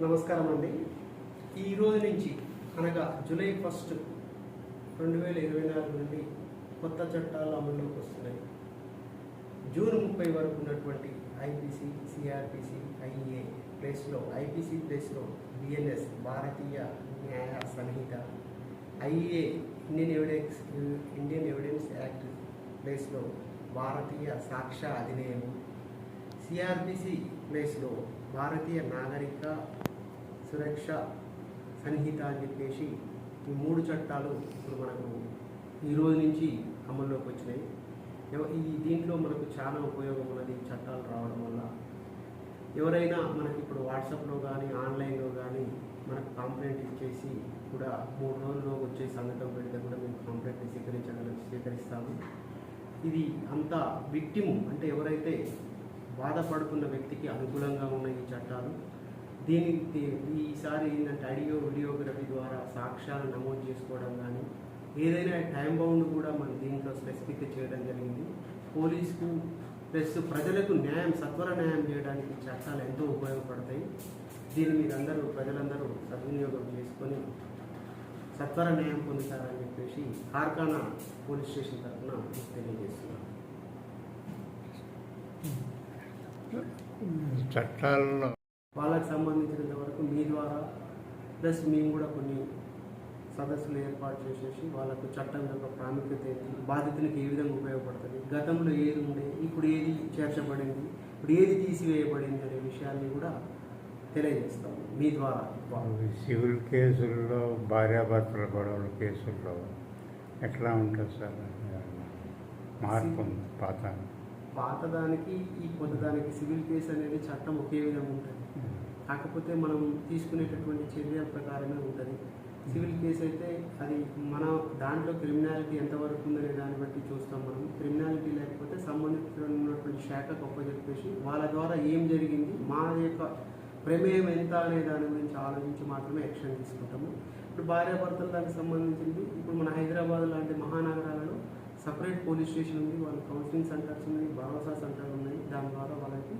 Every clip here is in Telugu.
నమస్కారం అండి ఈ రోజు నుంచి అనగా జూలై ఫస్ట్ రెండు వేల ఇరవై నాలుగు నుండి కొత్త చట్టాలు అమల్లోకి వస్తున్నాయి. జూన్ ముప్పై వరకు ఉన్నటువంటి ఐపీసీ సిఆర్పిసి ఐఏ ప్లేస్లో ఐపీసీ ప్లేస్లో BNS Bharatiya Nyaya Sanhita IA Indian evidence Indian evidence act ప్లేస్లో భారతీయ సాక్ష్య అధినియమం సిఆర్పిసి ప్లేస్లో భారతీయ నాగరిక సురక్ష సంహిత అని చెప్పేసి ఈ మూడు చట్టాలు ఇప్పుడు మనకు ఈ రోజు నుంచి అమల్లోకి వచ్చినాయి. ఈ దీంట్లో మనకు చాలా ఉపయోగం ఉన్నది చట్టాలు రావడం వల్ల. ఎవరైనా మనకి ఇప్పుడు వాట్సాప్లో కానీ ఆన్లైన్లో కానీ మనకు కంప్లైంట్ ఇచ్చేసి కూడా మూడు రోజుల్లో వచ్చే సంఘటన పెడితే కూడా మేము కంప్లైంట్ స్వీకరించగల స్వీకరిస్తాము. ఇది అంత విక్టిము అంటే ఎవరైతే బాధపడుతున్న వ్యక్తికి అనుకూలంగా ఉన్న ఈ చట్టాలు దీనికి ఈసారి ఏంటంటే ఆడియో వీడియోగ్రఫీ ద్వారా సాక్ష్యాలు నమోదు చేసుకోవడం కానీ ఏదైనా టైం బౌండ్ కూడా మనం దీంట్లో స్పెసిఫిక్ చేయడం జరిగింది. పోలీసుకు ప్లస్ ప్రజలకు న్యాయం సత్వర న్యాయం చేయడానికి చట్టాలు ఎంతో ఉపయోగపడతాయి. దీన్ని మీరందరూ ప్రజలందరూ సద్వినియోగం చేసుకొని సత్వర న్యాయం పొందుతారని చెప్పేసి కార్ఖానా పోలీస్ స్టేషన్ తరఫున తెలియజేస్తున్నాను చట్టాల్లో వాళ్ళకి సంబంధించినంత వరకు మీ ద్వారా ప్లస్ మేము కూడా కొన్ని సదస్సులు ఏర్పాటు చేసేసి వాళ్ళకు చట్టం యొక్క ప్రాముఖ్యత ఏంటి బాధితులకు ఏ విధంగా ఉపయోగపడుతుంది గతంలో ఏది ఉండే ఇప్పుడు ఏది చేర్చబడింది ఇప్పుడు ఏది తీసివేయబడింది అనే విషయాన్ని కూడా తెలియజేస్తాము మీ ద్వారా. సివిల్ కేసుల్లో భార్యాభర్తల గొడవల కేసుల్లో ఎట్లా ఉంటుంది సార్? మార్పు ఉంది పాత పాతదానికి ఈ కొత్తదానికి సివిల్ కేసు అనేది చట్టం ఒకే విధంగా ఉంటుంది. కాకపోతే మనం తీసుకునేటటువంటి చర్య ప్రకారమే ఉంటుంది. సివిల్ కేసు అయితే అది మన దాంట్లో క్రిమినాలిటీ ఎంతవరకు ఉందనే దాన్ని బట్టి చూస్తాం మనం. క్రిమినాలిటీ లేకపోతే సంబంధించినటువంటి శాఖకు ఒప్పచెప్పేసి వాళ్ళ ద్వారా ఏం జరిగింది మా యొక్క ప్రమేయం ఎంత అనే దాని గురించి ఆలోచించి మాత్రమే యాక్షన్ తీసుకుంటాము. ఇప్పుడు భార్యాభర్తలు దానికి సంబంధించింది ఇప్పుడు మన హైదరాబాద్ లాంటి మహానగరాలలో సపరేట్ పోలీస్ స్టేషన్ ఉంది వాళ్ళ కౌన్సిలింగ్ సెంటర్స్ ఉన్నాయి భరోసా సెంటర్ ఉన్నాయి. దాని ద్వారా వాళ్ళకి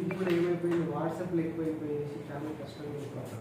ఇప్పుడు కూడా ఏమైపోయింది? వాట్సాప్లో ఎక్కువైపోయేసి చాలా కష్టంగా అయిపోతుంది